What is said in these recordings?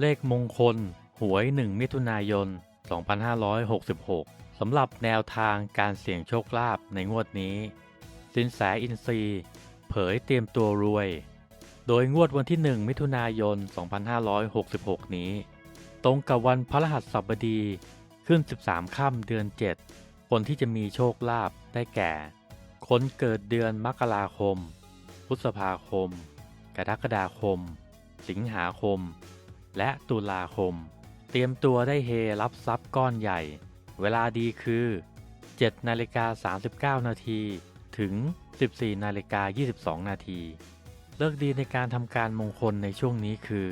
เลขมงคล หวย 1 มิถุนายน 2566 สำหรับแนวทางการเสี่ยงโชคลาภในงวดนี้ สินแสอินทรีย์เผยเตรียมตัวรวย โดยงวดวันที่ 1 มิถุนายน 2566 นี้ ตรงกับวันพฤหัสบดีขึ้น 13 ค่ำเดือน 7 คนที่จะมีโชคลาภได้แก่ คนเกิดเดือนมกราคม พฤษภาคม กรกฎาคม สิงหาคม และตุลาคม เตรียมตัวได้เฮรับทรัพย์ก้อนใหญ่ เวลาดีคือ 7นาฬิกา39 นาทีถึง 14นาฬิกา22 นาทีเลิกดีในการทำการมงคลในช่วงนี้คือ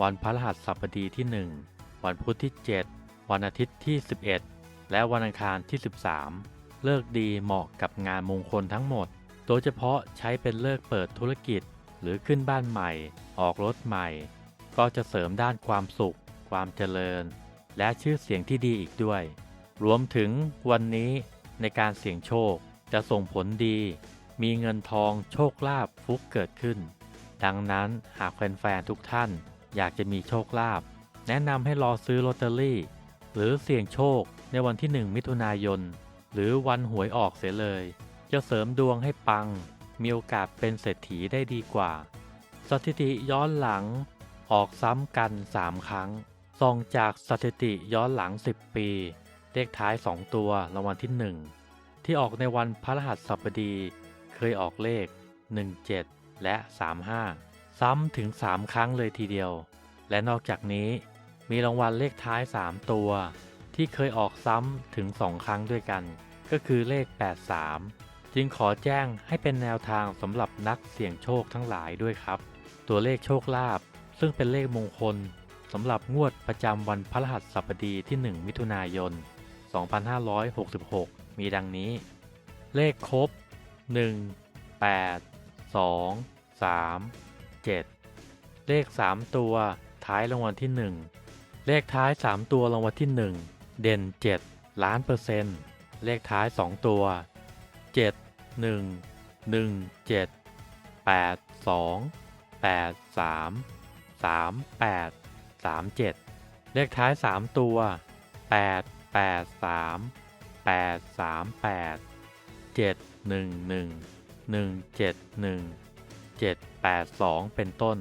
วันพฤหัสบดีที่ 1 วันพุธที่ 7 วันอาทิตย์ที่ 11 และวันอังคารที่ 13 เลิกดีเหมาะกับงานมงคลทั้งหมด โดยเฉพาะใช้เป็นเลิกเปิดธุรกิจหรือขึ้นบ้านใหม่ ออกรถใหม่ ก็จะเสริมด้านความสุข ความเจริญ และชื่อเสียงที่ดีอีกด้วย รวมถึงวันนี้ในการเสี่ยงโชคจะส่งผลดี มีเงินทองโชคลาภฟุกเกิดขึ้น ดังนั้นหากแฟนๆทุกท่านอยากจะมีโชคลาภแนะนำให้รอซื้อลอตเตอรี่ หรือเสี่ยงโชคในวันที่ 1 มิถุนายน หรือวันหวยออกเสียเลย จะเสริมดวงให้ปัง มีโอกาสเป็นเศรษฐีได้ดีกว่า สถิติย้อนหลัง ออกซ้ำกัน 3 ครั้ง ส่องจากสถิติย้อนหลัง 10 ปี เลขท้าย 2 ตัวรางวัลที่ 1 ที่ออกในวันพฤหัสบดี เคยออกเลข 17 และ 35 ซ้ำถึง 3 ครั้งเลยทีเดียว และนอกจากนี้มีรางวัลเลขท้าย 3 ตัว ที่เคยออกซ้ำถึง 2 ครั้งด้วยกัน ก็คือเลข 83 จึงขอแจ้งให้เป็นแนวทางสำหรับนักเสี่ยงโชคทั้งหลายด้วยครับ ตัวเลขโชคลาภ ซึ่งเป็นเลขมงคลสำหรับงวดประจำวันพฤหัสบดีที่ 1 มิถุนายน 2566 มีดังนี้ เลขครบ 1 8 2 3 7 เลข 3 ตัวท้ายรางวัลที่ 1 เลขท้าย 3 ตัวรางวัลที่ 1 เด่น 7 ล้านเปอร์เซ็นต์ เลขท้าย 2 ตัว 7 1 1 7 8 2 8 3 3 8 3 7 เลขท้าย 3 ตัว 8 8 3 8 3 8 7 1 1 1 7 1 7 8 2 เป็นต้น